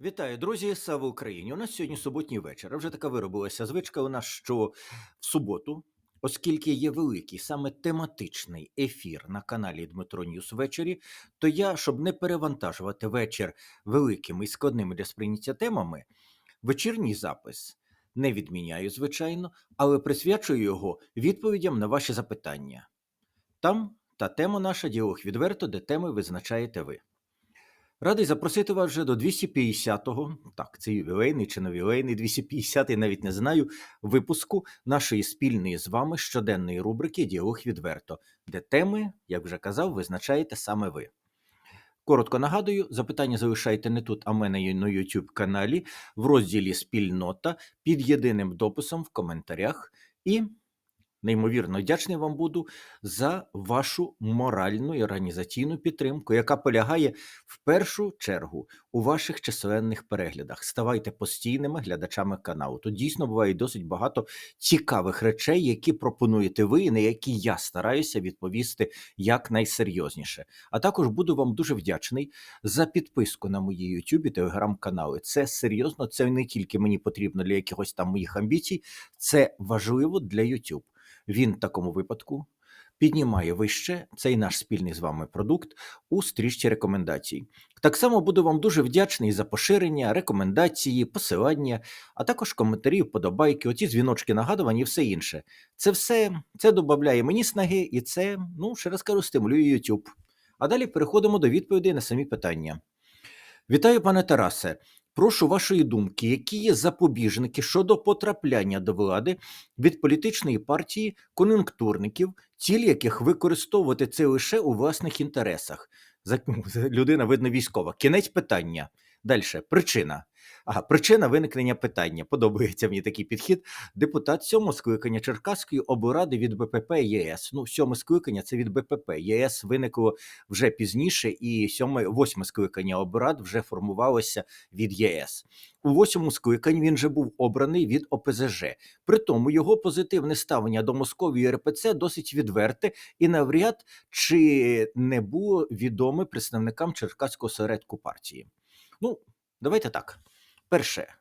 Вітаю, друзі! Слава Україні! У нас сьогодні суботній вечір. Вже така виробилася звичка у нас, що в суботу, оскільки є великий саме тематичний ефір на каналі Дмитро Ньюс ввечері, то я, щоб не перевантажувати вечір великими і складними для сприйняття темами, вечірній запис не відміняю, звичайно, але присвячую його відповідям на ваші запитання. Там та тема наша діалог відверто, де теми визначаєте ви. Радий запросити вас вже до 250-го, так, це ювілейний чи новілейний, 250-й, навіть не знаю, випуску нашої спільної з вами щоденної рубрики Діалог відверто, де теми, як вже казав, визначаєте саме ви. Коротко нагадую, запитання залишайте не тут, а мене на YouTube каналі в розділі Спільнота під єдиним дописом в коментарях. І неймовірно вдячний вам буду за вашу моральну і організаційну підтримку, яка полягає в першу чергу у ваших численних переглядах. Ставайте постійними глядачами каналу. Тут дійсно буває досить багато цікавих речей, які пропонуєте ви, і на які я стараюся відповісти якнайсерйозніше. А також буду вам дуже вдячний за підписку на мої YouTube телеграм-канали. Це серйозно, це не тільки мені потрібно для якихось там моїх амбіцій, це важливо для YouTube. Він в такому випадку піднімає вище цей наш спільний з вами продукт у стрічці рекомендацій. Так само буду вам дуже вдячний за поширення, рекомендації, посилання, а також коментарі, вподобайки, оці дзвіночки нагадування і все інше. Це все це додає мені снаги, і це, ну ще раз кажу, стимулює YouTube. А далі переходимо до відповідей на самі питання. Вітаю, пане Тарасе. Прошу вашої думки, які є запобіжники щодо потрапляння до влади від політичної партії кон'юнктурників, ціль яких використовувати це лише у власних інтересах. Людина, видно, військова. Кінець питання. Далі. Причина. Ага, причина виникнення питання. Подобається мені такий підхід. Депутат сьомого скликання Черкаської облради від БПП ЄС. Ну, сьоме скликання це від БПП. ЄС виникло вже пізніше, і сьоме, восьме скликання облрад вже формувалося від ЄС. У восьмому скликанні він вже був обраний від ОПЗЖ. При тому його позитивне ставлення до Московії РПЦ досить відверте і навряд чи не було відоме представникам Черкаського середку партії. Ну, давайте так. Перше,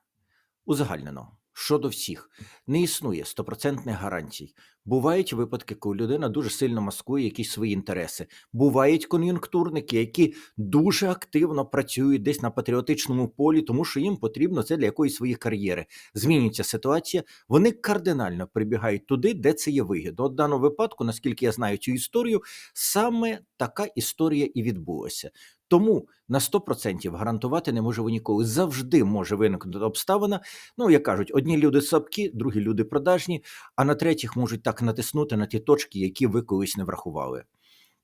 узагальнено. Щодо всіх, не існує стопроцентних гарантій. Бувають випадки, коли людина дуже сильно маскує якісь свої інтереси. Бувають кон'юнктурники, які дуже активно працюють десь на патріотичному полі, тому що їм потрібно це для якоїсь своєї кар'єри. Змінюється ситуація. Вони кардинально прибігають туди, де це є вигідно. От в даному випадку, наскільки я знаю цю історію, саме така історія і відбулася. Тому на 100% гарантувати не можу ніколи. Завжди може виникнути обставина. Ну, як кажуть, одні люди слабкі, другі люди продажні, а на третіх можуть так натиснути на ті точки, які ви колись не врахували.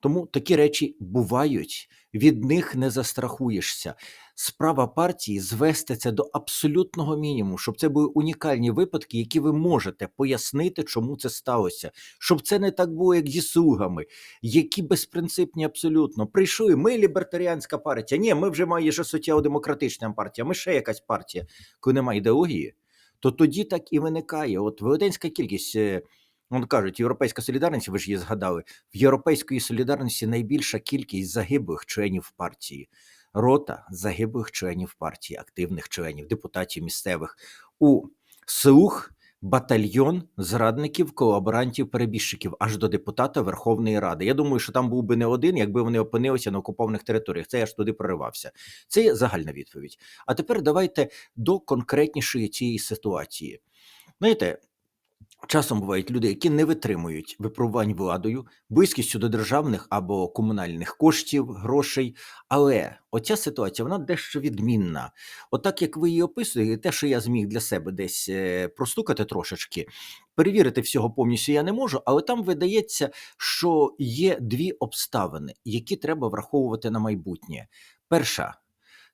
Тому такі речі бувають, від них не застрахуєшся. Справа партії звести це до абсолютного мінімуму, щоб це були унікальні випадки, які ви можете пояснити, чому це сталося, щоб це не так було, як зі слугами, які безпринципні абсолютно. Прийшли, ми лібертаріанська партія. Ні, ми вже майже соціал-демократична партія, ми ще якась партія. Коли немає ідеології, то тоді так і виникає. От велетенська кількість. Вон кажуть, європейська солідарність, ви ж її згадали. В європейської солідарності найбільша кількість загиблих членів партії, рота загиблих членів партії, активних членів, депутатів місцевих. У слух батальйон зрадників, колаборантів, перебіжчиків аж до депутата Верховної Ради. Я думаю, що там був би не один, якби вони опинилися на окупованих територіях. Це я ж туди проривався. Це є загальна відповідь. А тепер давайте до конкретнішої цієї ситуації. Знаєте, Часом бувають люди, які не витримують випробувань владою, близькістю до державних або комунальних коштів, грошей. Але оця ситуація вона дещо відмінна. Отак, як ви її описуєте, те, що я зміг для себе десь е, простукати трошечки, перевірити всього повністю я не можу, але там видається, що є дві обставини, які треба враховувати на майбутнє. Перша.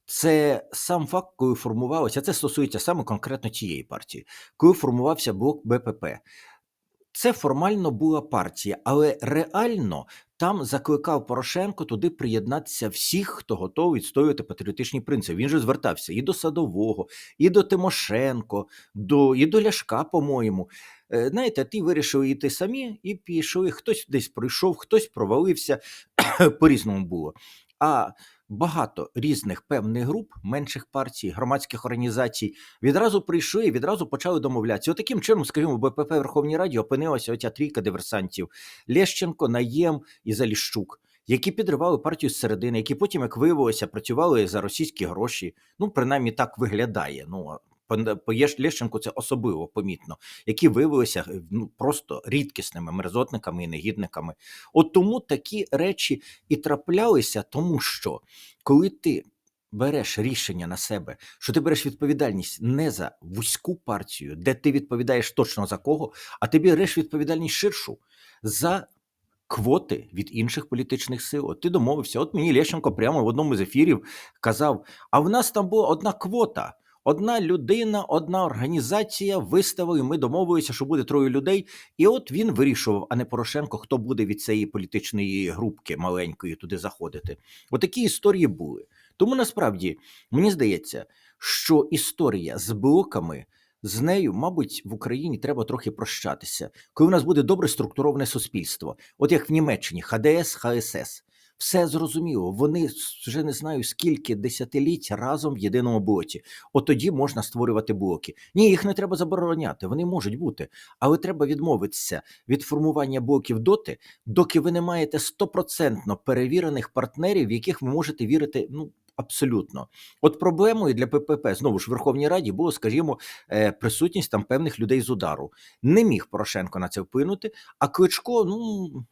Це сам факт, коли формувалося, це стосується саме конкретно цієї партії, коли формувався блок БПП. Це формально була партія, але реально там закликав Порошенко туди приєднатися всіх, хто готовий відстоювати патріотичні принципи. Він же звертався і до Садового, і до Тимошенко, до, і до Ляшка, по-моєму. Е, Знаєте, ті вирішили йти самі і пішли. Хтось десь пройшов, хтось провалився, по-різному було. А багато різних певних груп, менших партій, громадських організацій відразу прийшли і відразу почали домовлятися. Отаким чином, скажімо, БПП Верховній Раді опинилася оця трійка диверсантів: Лещенко, Наєм і Заліщук. Які підривали партію зсередини, які потім, як виявилося, працювали за російські гроші. Ну, принаймні так виглядає. Ну по Лещенку це особливо помітно, які виявилися е, ну просто рідкісними мерзотниками і негідниками. От тому такі речі і траплялися, тому що коли ти береш рішення на себе, що ти береш відповідальність не за вузьку партію, де ти відповідаєш точно за кого, а ти береш відповідальність ширшу за квоти від інших політичних сил. От ти домовився. От мені Лещенко прямо в одному з ефірів казав: а в нас там була одна квота. Одна людина, одна організація виставили. Ми домовилися, що буде троє людей. І от він вирішував, а не Порошенко, хто буде від цієї політичної групки маленької туди заходити. Отакі історії були. Тому насправді мені здається, що історія з блоками. З нею, мабуть, в Україні треба трохи прощатися, коли в нас буде добре структуроване суспільство, от як в Німеччині, ХДС, ХСС. Все зрозуміло. Вони вже не знаю скільки десятиліть разом в єдиному блоці. От тоді можна створювати блоки. Ні, їх не треба забороняти, вони можуть бути, але треба відмовитися від формування блоків доти, доки ви не маєте стопроцентно перевірених партнерів, в яких ви можете вірити. Ну абсолютно, от проблемою для ППП знову ж в Верховній Раді було, скажімо, е, присутність там певних людей з удару. Не міг Порошенко на це вплинути, а Кличко, ну.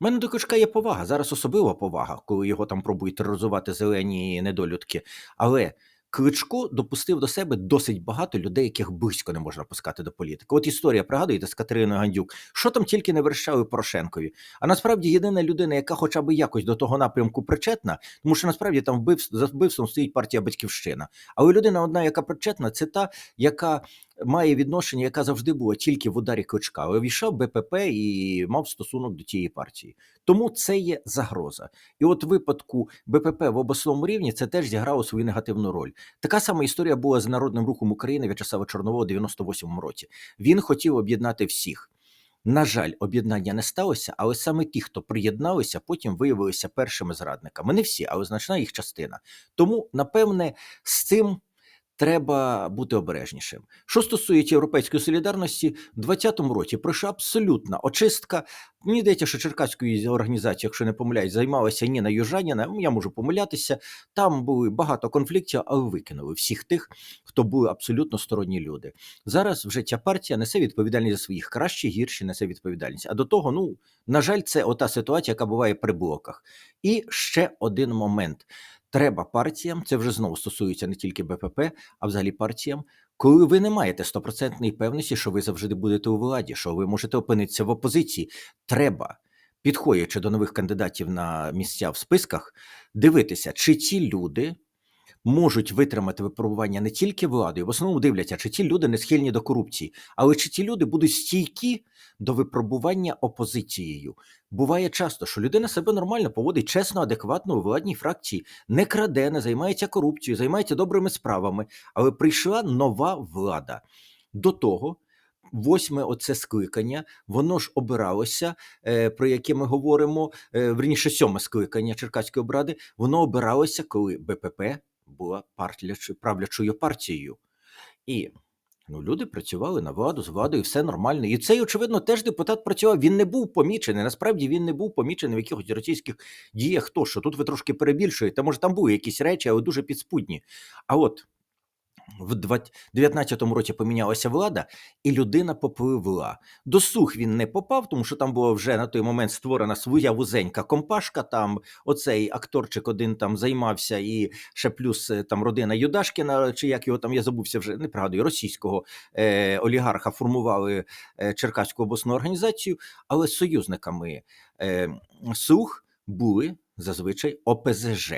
У мене до Кличка є повага. Зараз особлива повага, коли його там пробують тероризувати зелені недолюдки. Але Кличко допустив до себе досить багато людей, яких близько не можна пускати до політики. От історія пригадуєте з Катериною Гандюк, що там тільки не вершали Порошенкові. А насправді єдина людина, яка хоча б якось до того напрямку причетна, тому що насправді там вбив, за вбивством стоїть партія Батьківщина. Але людина одна, яка причетна, це та, яка має відношення, яка завжди була тільки в ударі кличка. Але війшов БПП і мав стосунок до тієї партії. Тому це є загроза. І от в випадку БПП в обласному рівні це теж зіграло свою негативну роль. Така сама історія була з народним рухом України В'ячеслава Чорнового у 98-му році. Він хотів об'єднати всіх. На жаль, об'єднання не сталося, але саме ті, хто приєдналися, потім виявилися першими зрадниками. Не всі, але значна їх частина. Тому, напевне, з цим треба бути обережнішим. Що стосується європейської солідарності, у 2020 році пройшла абсолютна очистка. Мені здається, що Черкаської організації, якщо не помиляюсь, займалася Ніна Южаніна. Ну, Я можу помилятися. Там були багато конфліктів, але викинули всіх тих, хто були абсолютно сторонні люди. Зараз вже ця партія несе відповідальність за своїх краще, гірші несе відповідальність. А до того, ну на жаль, це ота ситуація, яка буває при блоках. І ще один момент. Треба партіям, це вже знову стосується не тільки БПП, а взагалі партіям. Коли ви не маєте стопроцентної певності, що ви завжди будете у владі, що ви можете опинитися в опозиції, треба, підходячи до нових кандидатів на місця в списках, дивитися, чи ці люди можуть витримати випробування не тільки владою, в основному дивляться, чи ті люди не схильні до корупції, але чи ті люди будуть стійкі до випробування опозицією. Буває часто, що людина себе нормально поводить чесно, адекватно у владній фракції, не краде, не займається корупцією, займається добрими справами, але прийшла нова влада. До того. Восьме оце скликання, воно ж обиралося, е, про яке ми говоримо, е, верніше сьоме скликання Черкаської обради, воно обиралося, коли БПП була правлячою партією. І ну, люди працювали на владу з владою, все нормально. І цей, очевидно, теж депутат працював. Він не був помічений. Насправді він не був помічений в якихось російських діях. То що тут ви трошки перебільшуєте. Може, там були якісь речі, але дуже підспудні. А от в 2019 році помінялася влада, і людина попливла. До сух він не попав, тому що там була вже на той момент створена своя вузенька компашка. Там оцей акторчик один там займався, і ще плюс е, там родина Юдашкіна, чи як його там я забувся вже не пригадую, російського е, олігарха формували е, Черкаську обласну організацію, але союзниками е, сух були зазвичай ОПЗЖ.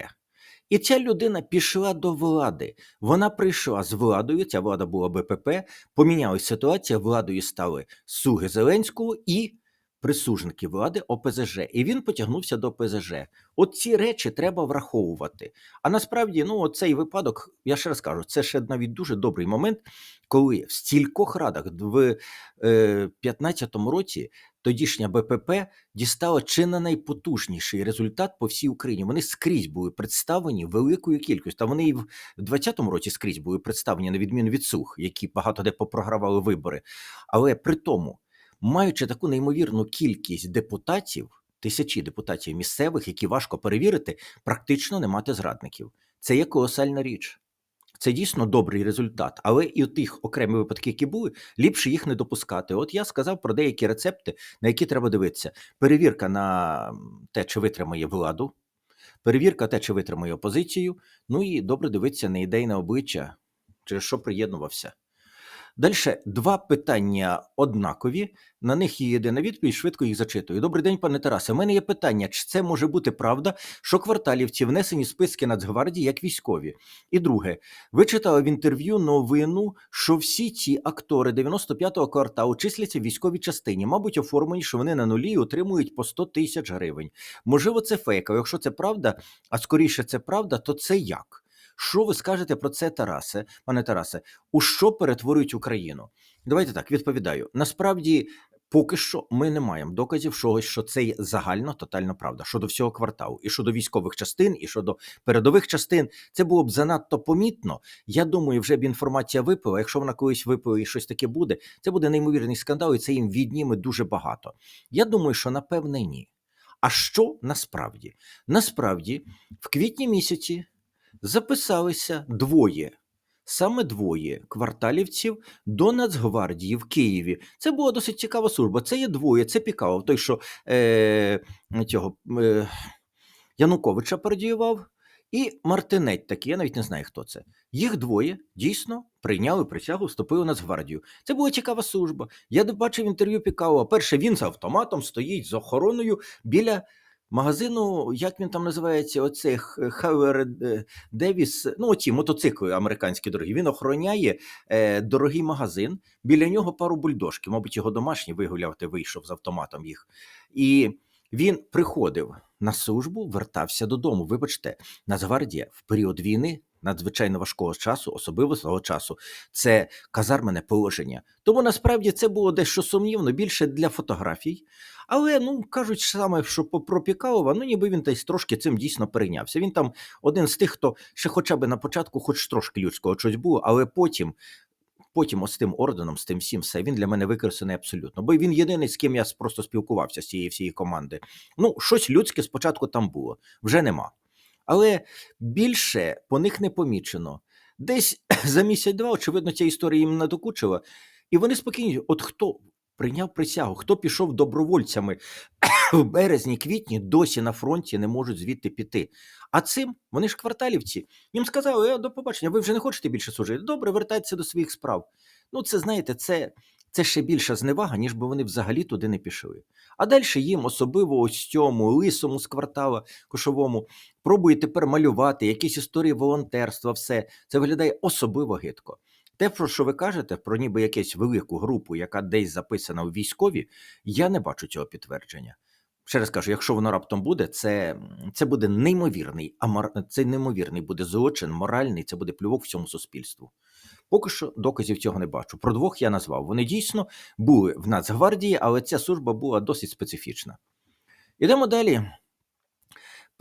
І ця людина пішла до влади. Вона прийшла з владою. Ця влада була БПП. Помінялась ситуація. Владою стали Суги Зеленського і присужники влади ОПЗЖ. І він потягнувся до ОПЗЖ. От ці речі треба враховувати. А насправді, ну, цей випадок, я ще раз кажу, це ще навіть дуже добрий момент, коли в стількох радах в 2015 році тодішня БПП дістала чи не найпотужніший результат по всій Україні. Вони скрізь були представлені великою кількістю. Та вони і в 2020 році скрізь були представлені на відміну від сух, які багато де попрогравали вибори. Але при тому, маючи таку неймовірну кількість депутатів, тисячі депутатів місцевих, які важко перевірити, практично не мати зрадників. Це є колосальна річ. Це дійсно добрий результат, але і у тих окремі випадки, які були, ліпше їх не допускати. От я сказав про деякі рецепти, на які треба дивитися. Перевірка на те, чи витримає владу, перевірка те, чи витримає опозицію. Ну і добре дивитися на ідейне обличчя, через що приєднувався. Далі два питання однакові. На них є єдина відповідь, швидко їх зачитую. Добрий день, пане Тарасе. У мене є питання: чи це може бути правда, що кварталівці внесені в списки Нацгвардії як військові? І друге, ви читали в інтерв'ю новину, що всі ці актори 95-го кварталу числяться в військовій частині, мабуть, оформлені, що вони на нулі і отримують по 100 тисяч гривень. Можливо, це фейк, а якщо це правда, а скоріше це правда, то це як? Що ви скажете про це, Тарасе, пане Тарасе? У що перетворюють Україну? Давайте так відповідаю. Насправді, поки що ми не маємо доказів чогось, що це є загально тотальна правда щодо всього кварталу, і щодо військових частин, і щодо передових частин. Це було б занадто помітно. Я думаю, вже б інформація випила. Якщо вона колись випила і щось таке буде, це буде неймовірний скандал, і це їм відніме дуже багато. Я думаю, що напевне ні. А що насправді? Насправді, в квітні місяці записалися двоє. Саме двоє кварталівців до Нацгвардії в Києві. Це була досить цікава служба. Це є двоє. Це Пікалов, той, що е, цього, е, Януковича пародіював, і Мартинеть такий, я навіть не знаю, хто це. Їх двоє дійсно прийняли присягу, вступили в Нацгвардію. Це була цікава служба. Я бачив інтерв'ю Пікалова. Перше, він з автоматом стоїть з охороною біля магазину, як він там називається, оцей Хавер Девіс, ну оті мотоцикли американські дорогі. Він охороняє е, дорогий магазин. Біля нього пару бульдожків, мабуть, його домашній вигуляти, вийшов з автоматом їх. І він приходив на службу, вертався додому. Вибачте, Нацгвардія в період війни. Надзвичайно важкого часу, особливо свого часу, це казармене положення. Тому насправді це було дещо сумнівно, більше для фотографій. Але ну кажуть саме, що про Пікалова, ну ніби він десь трошки цим дійсно перейнявся. Він там один з тих, хто ще хоча б на початку, хоч трошки людського щось було, але потім. Потім ось тим орденом, з тим всім, все він для мене використаний абсолютно. Бо він єдиний, з ким я просто спілкувався з цієї всієї команди. Ну, щось людське спочатку там було, вже нема. Але більше по них не помічено. Десь за місяць-два, очевидно, ця історія їм надокучила, і вони спокійні. От хто прийняв присягу, хто пішов добровольцями в березні, квітні, досі на фронті не можуть звідти піти. А цим вони ж кварталівці. Їм сказали: «Е, до побачення, ви вже не хочете більше служити? Добре, вертайтеся до своїх справ. Ну, це знаєте, це. Це ще більша зневага, ніж би вони взагалі туди не пішли. А далі їм, особливо ось цьому лисому з квартала кошовому, пробує тепер малювати якісь історії волонтерства, все це виглядає особливо гидко. Те, про що ви кажете, про ніби якусь велику групу, яка десь записана у військові, я не бачу цього підтвердження. Ще раз кажу, якщо воно раптом буде, це це буде неймовірний, а це неймовірний буде злочин, моральний, це буде плювок всьому суспільству. Поки що доказів цього не бачу. Про двох я назвав. Вони дійсно були в Нацгвардії, але ця служба була досить специфічна. Ідемо далі.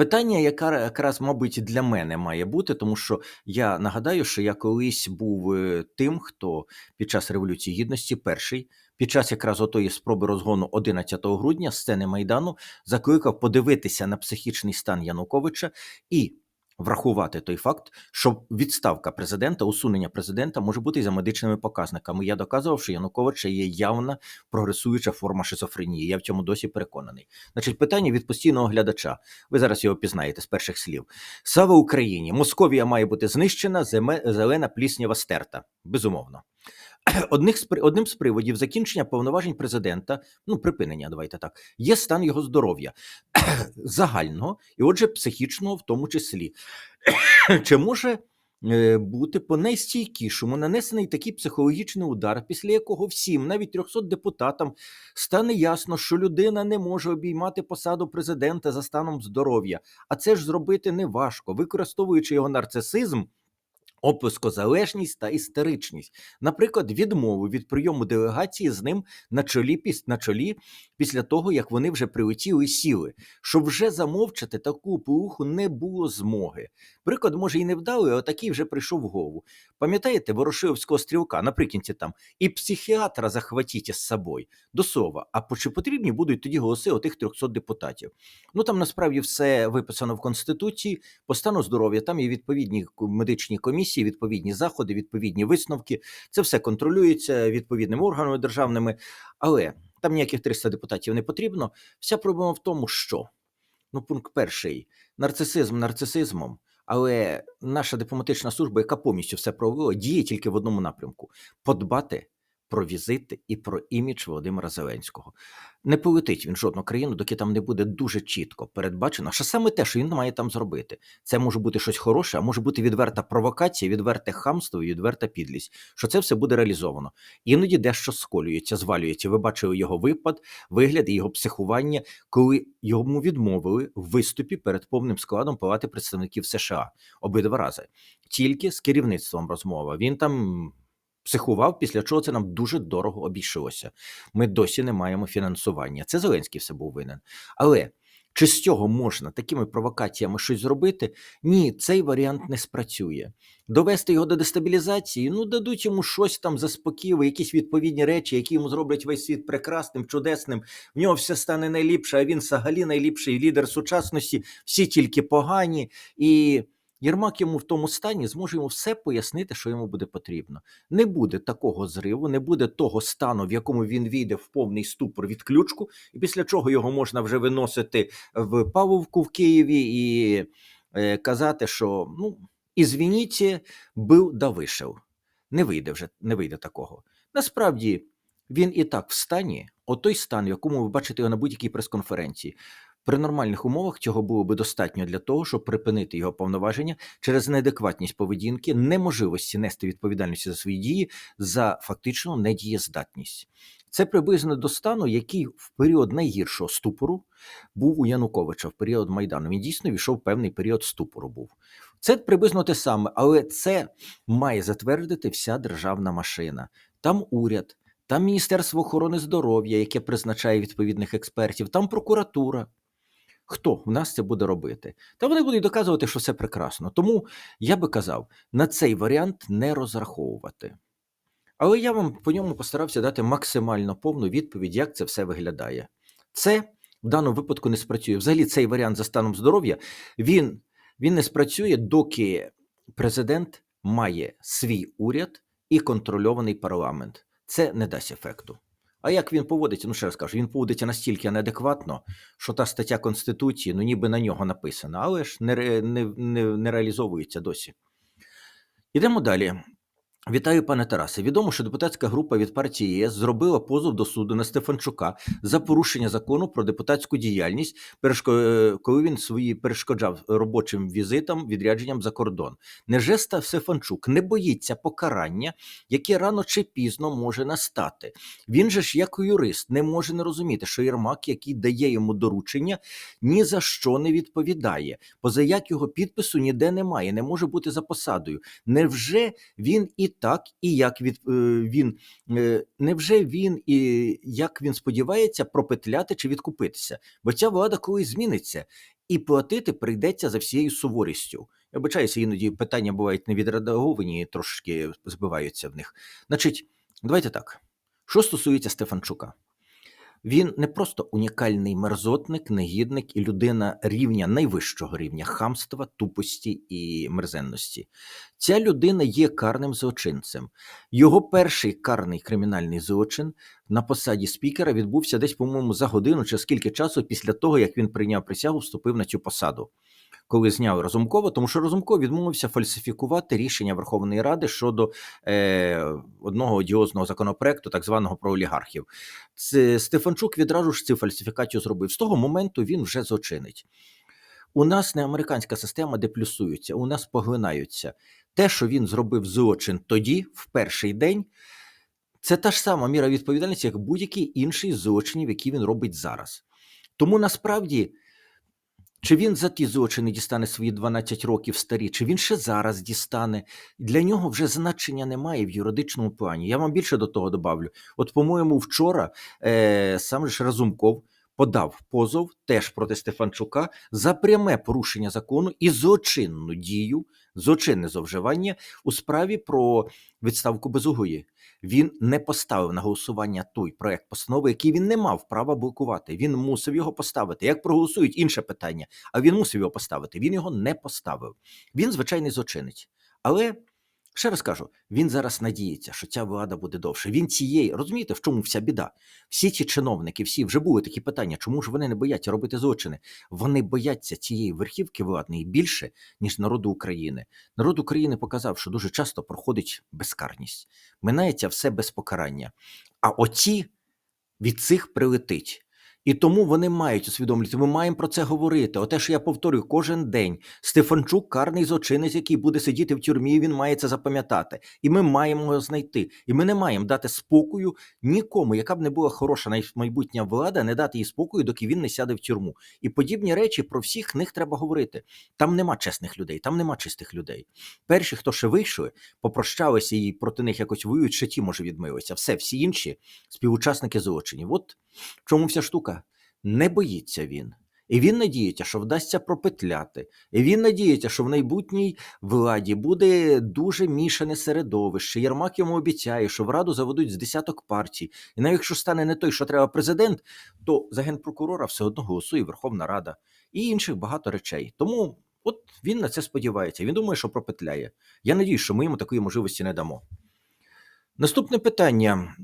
Питання, яке якраз, мабуть, для мене має бути, тому що я нагадаю, що я колись був е, тим, хто під час Революції Гідності, перший, під час якраз отої спроби розгону 11 грудня сцени Майдану, закликав подивитися на психічний стан Януковича і врахувати той факт, що відставка президента, усунення президента може бути і за медичними показниками. Я доказував, що Януковича є явна прогресуюча форма шизофренії. Я в цьому досі переконаний. Значить, питання від постійного глядача. Ви зараз його пізнаєте з перших слів. Слава Україні! Московія має бути знищена, зелена пліснява стерта. Безумовно. Одних з одним з приводів закінчення повноважень президента, ну припинення, давайте так, є стан його здоров'я загального і, отже, психічного, в тому числі. Чи може е, бути по найстійкішому нанесений такий психологічний удар, після якого всім, навіть 300 депутатам, стане ясно, що людина не може обіймати посаду президента за станом здоров'я, а це ж зробити неважко, використовуючи його нарцисизм опискозалежність та істеричність, наприклад, відмову від прийому делегації з ним на чолі на чолі після того, як вони вже прилетіли і сіли, щоб вже замовчати таку поуху не було змоги. Приклад, може, і не вдалий, але такий вже прийшов в голову. Пам'ятаєте Ворошиловського стрілка наприкінці там і психіатра захватіть із собою до слова. А чи потрібні будуть тоді голоси отих 300 депутатів? Ну там насправді все виписано в конституції по стану здоров'я. Там є відповідні медичні комісії, відповідні заходи, відповідні висновки. Це все контролюється відповідними органами державними, але там ніяких 300 депутатів не потрібно. Вся проблема в тому, що ну, пункт перший нарцисизм нарцисизмом. Але наша дипломатична служба, яка повністю все провела, діє тільки в одному напрямку: подбати про візити і про імідж Володимира Зеленського. Не полетить він жодну країну, доки там не буде дуже чітко передбачено, що саме те, що він має там зробити. Це може бути щось хороше, а може бути відверта провокація, відверте хамство відверта підлість. Що це все буде реалізовано. Іноді дещо сколюється, звалюється. Ви бачили його випад, вигляд і його психування, коли йому відмовили в виступі перед повним складом Палати представників США обидва рази. Тільки з керівництвом розмова. Він там психував, після чого це нам дуже дорого обійшлося. Ми досі не маємо фінансування. Це Зеленський все був винен. Але чи з цього можна такими провокаціями щось зробити? Ні, цей варіант не спрацює. Довести його до дестабілізації, ну дадуть йому щось там заспокійливе, якісь відповідні речі, які йому зроблять весь світ прекрасним, чудесним. В нього все стане найліпше, а він взагалі найліпший лідер сучасності, всі тільки погані. І Єрмак йому в тому стані зможе йому все пояснити, що йому буде потрібно. Не буде такого зриву, не буде того стану, в якому він війде в повний ступор відключку, і після чого його можна вже виносити в Павловку в Києві і е, казати, що ну, ізвініться, бив да вишив. Не вийде вже, не вийде такого. Насправді він і так в стані, отой стан, в якому ви бачите його на будь-якій прес-конференції. При нормальних умовах цього було би достатньо для того, щоб припинити його повноваження через неадекватність поведінки, неможливості нести відповідальність за свої дії за фактичну недієздатність. Це приблизно до стану, який в період найгіршого ступору був у Януковича в період Майдану. Він дійсно війшов певний період ступору. Був це приблизно те саме, але це має затвердити вся державна машина. Там уряд, там Міністерство охорони здоров'я, яке призначає відповідних експертів, там прокуратура. Хто в нас це буде робити? Та вони будуть доказувати, що все прекрасно. Тому я би казав, на цей варіант не розраховувати. Але я вам по ньому постарався дати максимально повну відповідь, як це все виглядає. Це в даному випадку не спрацює. Взагалі, цей варіант за станом здоров'я він, він не спрацює, доки президент має свій уряд і контрольований парламент. Це не дасть ефекту. А як він поводиться? Ну ще раз кажу, він поводиться настільки неадекватно, що та стаття Конституції, ну ніби на нього написана, але ж не, не, не, не реалізовується досі. Ідемо далі. Вітаю, пане Тарасе. Відомо, що депутатська група від партії ЄС зробила позов до суду на Стефанчука за порушення закону про депутатську діяльність, е, коли він свої перешкоджав робочим візитам, відрядженням за кордон. Невже Ста- Стефанчук не боїться покарання, яке рано чи пізно може настати? Він же ж, як юрист, не може не розуміти, що Єрмак, який дає йому доручення, ні за що не відповідає. Поза як його підпису ніде немає, не може бути за посадою. Невже він і так, і як від е, він е, невже він і як він сподівається пропетляти чи відкупитися? Бо ця влада колись зміниться, і платити прийдеться за всією суворістю. Я вибачаюся, іноді питання бувають не відредаговані, трошки збиваються в них. Значить, давайте так. Що стосується Стефанчука, він не просто унікальний мерзотник, негідник і людина рівня найвищого рівня хамства, тупості і мерзенності. Ця людина є карним злочинцем. Його перший карний кримінальний злочин на посаді спікера відбувся десь, по-моєму, за годину чи скільки часу після того, як він прийняв присягу, вступив на цю посаду. Коли зняли Разумкова, тому що Разумков відмовився фальсифікувати рішення Верховної Ради щодо е, одного одіозного законопроекту, так званого про олігархів. Це Стефанчук відразу ж цю фальсифікацію зробив. З того моменту він вже злочинить. У нас не американська система, де плюсуються, у нас поглинаються. Те, що він зробив злочин тоді, в перший день, це та ж сама міра відповідальності, як будь-який інший злочинів, які він робить зараз. Тому насправді Чи він за ті злочини дістане свої 12 років старі, чи він ще зараз дістане? Для нього вже значення немає в юридичному плані. Я вам більше до того добавлю. От, по-моєму, вчора е, сам же Разумков подав позов теж проти Стефанчука за пряме порушення закону і злочинну дію, злочинне зловживання у справі про відставку Безугої. Він не поставив на голосування той проект постанови, який він не мав права блокувати. Він мусив його поставити. Як проголосують інше питання, а він мусив його поставити. Він його не поставив. Він звичайний злочинець. Але ще раз кажу: він зараз надіється, що ця влада буде довше. Він цієї розумієте, в чому вся біда? Всі ці чиновники, всі вже були такі питання, чому ж вони не бояться робити злочини? Вони бояться цієї верхівки владної більше, ніж народу України. Народ України показав, що дуже часто проходить безкарність, минається все без покарання. А оці від цих прилетить. І тому вони мають усвідомлювати, ми маємо про це говорити. Оте, що я повторюю кожен день. Стефанчук карний злочинець, який буде сидіти в тюрмі, він має це запам'ятати. І ми маємо його знайти. І ми не маємо дати спокою нікому, яка б не була хороша майбутня влада, не дати їй спокою, доки він не сяде в тюрму. І подібні речі про всіх них треба говорити. Там нема чесних людей, там нема чистих людей. Перші, хто ще вийшли, попрощалися і проти них якось воюють, ще ті, може, відмилися. Все, всі інші співучасники злочинів. От чому вся штука? Не боїться він. І він надіється, що вдасться пропетляти. І він надіється, що в майбутній владі буде дуже мішане середовище. Єрмак йому обіцяє, що в раду заведуть з десяток партій. І навіть якщо стане не той, що треба президент, то за генпрокурора все одно голосує Верховна Рада і інших багато речей. Тому от він на це сподівається. Він думає, що пропетляє. Я надіюсь, що ми йому такої можливості не дамо. Наступне питання.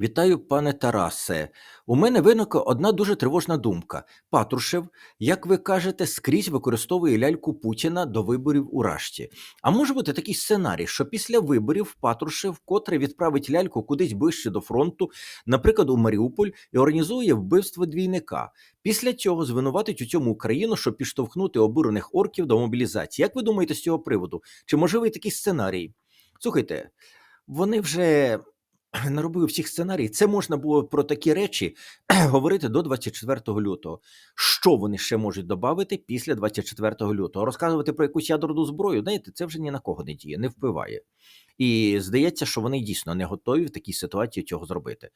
Вітаю, пане Тарасе. У мене виникла одна дуже тривожна думка. Патрушев, як ви кажете, скрізь використовує ляльку Путіна до виборів у Рашті. А може бути такий сценарій, що після виборів Патрушев котре відправить ляльку кудись ближче до фронту, наприклад, у Маріуполь, і організує вбивство двійника. Після цього звинуватить у цьому Україну, щоб підштовхнути обурених орків до мобілізації. Як ви думаєте з цього приводу? Чи можливий такий сценарій? Слухайте, вони вже наробили всіх сценарій. Це можна було про такі речі говорити до 24 лютого. Що вони ще можуть додати після 24 лютого? Розказувати про якусь ядерну зброю, знаєте, це вже ні на кого не діє, не впливає. І здається, що вони дійсно не готові в такій ситуації цього зробити.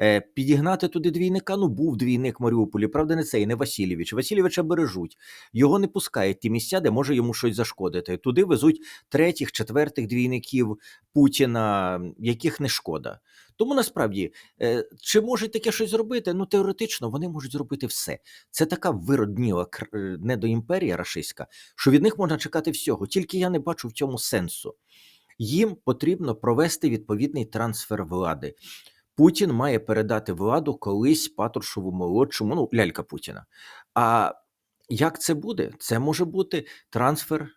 Е, підігнати туди двійника. Ну, був двійник Маріуполі, правда, не цей, не Васильович. Васильовича бережуть. Його не пускають ті місця, де може йому щось зашкодити. Туди везуть третіх, четвертих двійників Путіна, яких не шкода. Тому насправді, е, чи можуть таке щось зробити? Ну, теоретично, вони можуть зробити все. Це така виродніла е, недоімперія рашистська, що від них можна чекати всього. Тільки я не бачу в цьому сенсу. Їм потрібно провести відповідний трансфер влади. Путін має передати владу колись Патрушову молодшому, ну, лялька Путіна. А як це буде? Це може бути трансфер,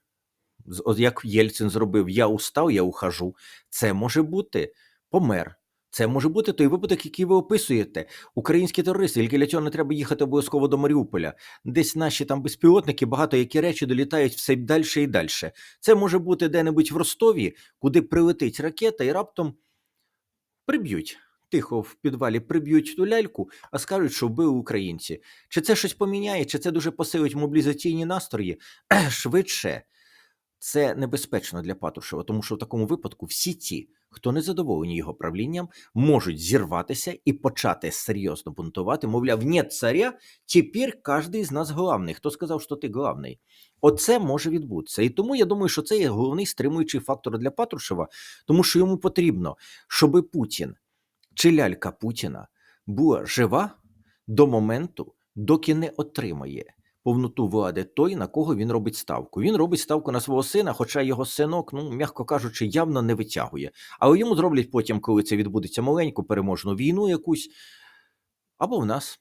як Єльцин зробив: я устав, я ухожу. Це може бути помер. Це може бути той випадок, який ви описуєте. Українські терористи, тільки для цього не треба їхати обов'язково до Маріуполя. Десь наші там безпілотники, багато які речі долітають все далі і далі. Це може бути де-небудь в Ростові, куди прилетить ракета, і раптом приб'ють. Тихо в підвалі приб'ють ту ляльку, а скажуть, що вбили українці. Чи це щось поміняє, чи це дуже посилить мобілізаційні настрої? Швидше. Це небезпечно для Патрушева, тому що в такому випадку всі ті, хто не задоволені його правлінням, можуть зірватися і почати серйозно бунтувати. Мовляв, ні царя, тепер кожен з нас главний. Хто сказав, що ти главний? Оце може відбутися. І тому я думаю, що це є головний стримуючий фактор для Патрушева, тому що йому потрібно, щоб Путін чи лялька Путіна була жива до моменту, доки не отримає повноту влади той, на кого він робить ставку. Він робить ставку на свого сина, хоча його синок, ну м'яко кажучи, явно не витягує. Але йому зроблять потім, коли це відбудеться маленьку переможну війну якусь, або в нас.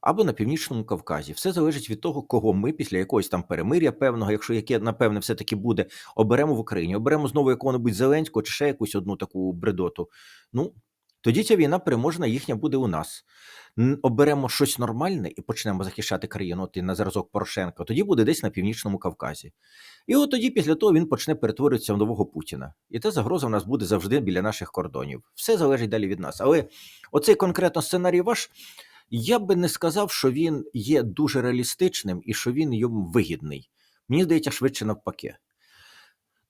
Або на північному Кавказі. Все залежить від того, кого ми після якогось там перемиря певного, якщо яке напевне все таки буде, оберемо в Україні. Оберемо знову якого-небудь Зеленського чи ще якусь одну таку бредоту. Ну тоді ця війна переможна їхня буде у нас. Оберемо щось нормальне і почнемо захищати країну от на зразок Порошенка. Тоді буде десь на північному Кавказі. І от тоді, після того, він почне перетворитися в нового Путіна. І та загроза в нас буде завжди біля наших кордонів. Все залежить далі від нас. Але оцей конкретно сценарій ваш. Я би не сказав, що він є дуже реалістичним і що він йому вигідний. Мені здається, швидше навпаки.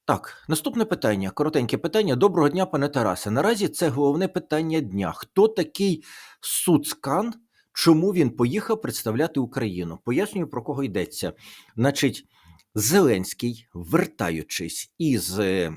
Так, наступне питання, коротеньке питання. Доброго дня, пане Тарасе. Наразі це головне питання дня. Хто такий Суцкан? Чому він поїхав представляти Україну? Пояснюю, про кого йдеться. Значить, Зеленський, вертаючись із е,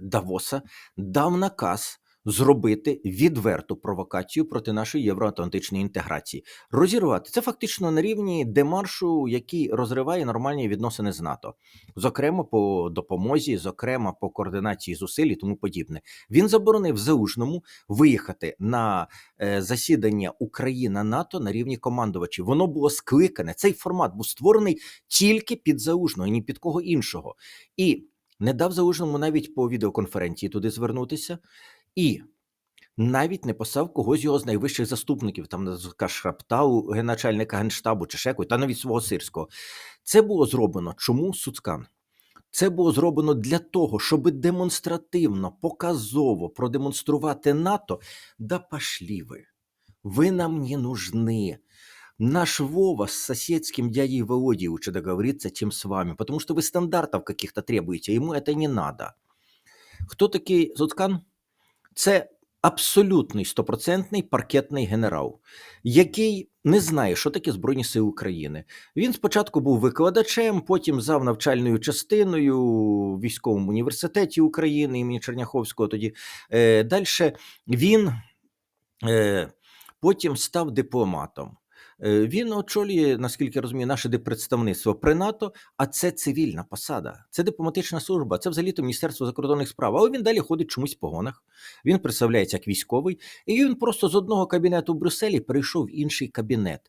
Давоса, дав наказ зробити відверту провокацію проти нашої євроатлантичної інтеграції. Розірвати це фактично на рівні демаршу, який розриває нормальні відносини з НАТО, зокрема по допомозі, зокрема по координації зусиль і тому подібне. Він заборонив Заужному виїхати на е, засідання Україна НАТО на рівні командувачів. Воно було скликане. Цей формат був створений тільки під Заужного, ні під кого іншого. І не дав Заужному навіть по відеоконференції туди звернутися, і навіть не послав когось з його з найвищих заступників, там наприклад, Шраптау, начальника генштабу чи ще когось, та навіть свого сирського. Це було зроблено. Чому Суцкан? Це було зроблено для того, щоб демонстративно, показово продемонструвати НАТО. Да пошли ви. Вы нам не нужны. Наш Вова с соседским дядей Володей лучше договориться, чем с вами, потому что вы стандартов каких-то требуете, ему это не надо. Хто такий Суцкан? Це абсолютний стопроцентний паркетний генерал, який не знає, що таке Збройні Сили України. Він спочатку був викладачем, потім зав навчальною частиною в військовому університеті України імені Черняховського. Тоді е, далі він е, потім став дипломатом. Е, Він очолює, наскільки я розумію, наше депредставництво при НАТО, а це цивільна посада, це дипломатична служба, це взагалі-то Міністерство закордонних справ. Але він далі ходить чомусь в погонах. Він представляється як військовий, і він просто з одного кабінету в Брюсселі перейшов в інший кабінет.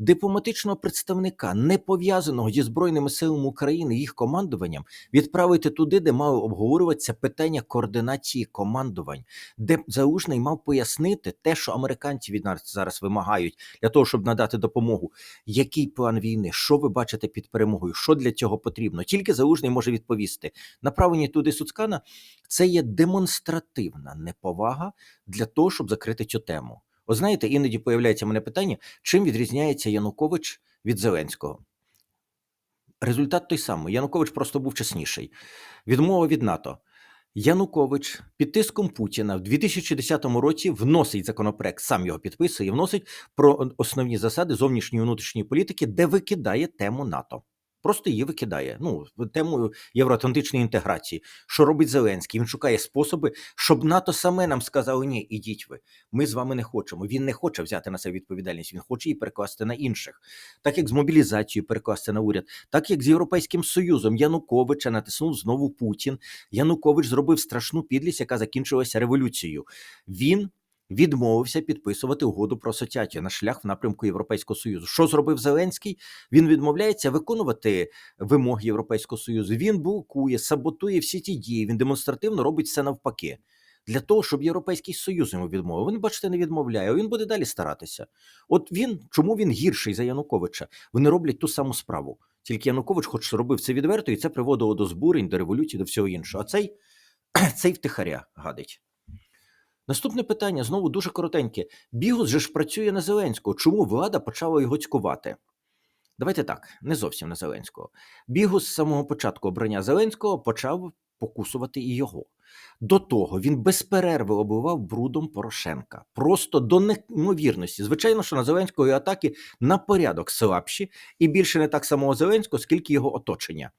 Дипломатичного представника, не пов'язаного зі Збройними силами України, їх командуванням, відправити туди, де мало обговорюватися питання координації командувань, де Залужний мав пояснити те, що американці від нас зараз вимагають для того, щоб надати допомогу. Який план війни? Що ви бачите під перемогою? Що для цього потрібно? Тільки Залужний може відповісти. Направлені туди Суцкана це є демонстративна неповага для того, щоб закрити цю тему. От знаєте, іноді появляється мене питання, чим відрізняється Янукович від Зеленського. Результат той самий. Янукович просто був чесніший. Відмова від НАТО. Янукович під тиском Путіна в 2010 році вносить законопроект, сам його підписує, вносить про основні засади зовнішньої і внутрішньої політики, де викидає тему НАТО. Просто її викидає. Ну, тему євроатлантичної інтеграції. Що робить Зеленський? Він шукає способи, щоб НАТО саме нам сказало: ні, ідіть ви. Ми з вами не хочемо. Він не хоче взяти на себе відповідальність, він хоче її перекласти на інших. Так як з мобілізацією перекласти на уряд, так як з Європейським Союзом Януковича натиснув знову Путін. Янукович зробив страшну підлість, яка закінчилася революцією. Він відмовився підписувати угоду про асоціацію на шлях в напрямку Європейського Союзу. Що зробив Зеленський? Він відмовляється виконувати вимоги Європейського Союзу. Він блокує, саботує всі ті дії. Він демонстративно робить все навпаки. Для того, щоб Європейський Союз йому відмовив. Він, бачите, не відмовляє, він буде далі старатися. От він, чому він гірший за Януковича? Вони роблять ту саму справу. Тільки Янукович, хоч робив це відверто, і це приводило до збурень, до революції, до всього іншого. А цей, цей втихаря гадить. Наступне питання знову дуже коротеньке. Бігус же ж працює на Зеленського. Чому влада почала його цькувати? Давайте так, не зовсім на Зеленського. Бігус з самого початку обрання Зеленського почав покусувати і його. До того він без перерви оббивав брудом Порошенка. Просто до неймовірності. Звичайно, що на Зеленського атаки на порядок слабші, і більше не так самого Зеленського, скільки його оточення.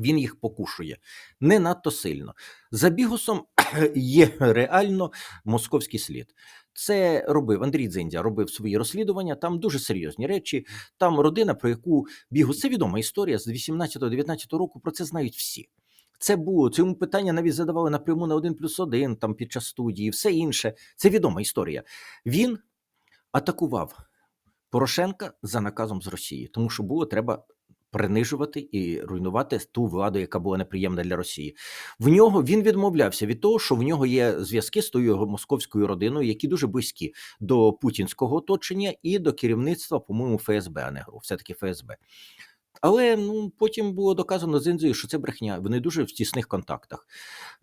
Він їх покушує не надто сильно. За бігусом є реально московський слід. Це робив Андрій Дзиндя, робив свої розслідування. Там дуже серйозні речі. Там родина, про яку бігус. Це відома історія з 18-19 року. Про це знають всі. Це було цьому питання навіть задавали напряму на 1 плюс 1, там під час студії, все інше. Це відома історія. Він атакував Порошенка за наказом з Росії, тому що було треба принижувати і руйнувати ту владу, яка була неприємна для Росії. В нього він відмовлявся від того, що в нього є зв'язки з тою його московською родиною, які дуже близькі до путінського оточення і до керівництва, по-моєму, ФСБ, а не ГРУ, все таки ФСБ. Але ну потім було доказано Зиндзею, що це брехня. Вони дуже в тісних контактах.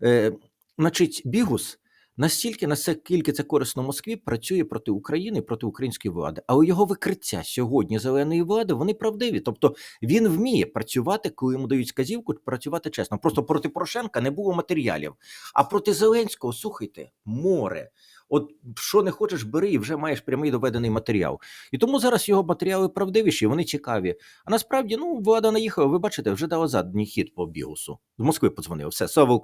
Е, Значить, Бігус Настільки, наскільки це корисно Москві, працює проти України, проти української влади. А у його викриття сьогодні зеленої влади вони правдиві. Тобто він вміє працювати, коли йому дають сказівку, працювати чесно. Просто проти Порошенка не було матеріалів. А проти Зеленського, слухайте, море. От що не хочеш, бери і вже маєш прямий доведений матеріал. І тому зараз його матеріали правдивіші, вони цікаві. А насправді, ну, влада наїхала, ви бачите, вже дала задній хід по бігусу. З Москви подзвонив. Все, слава.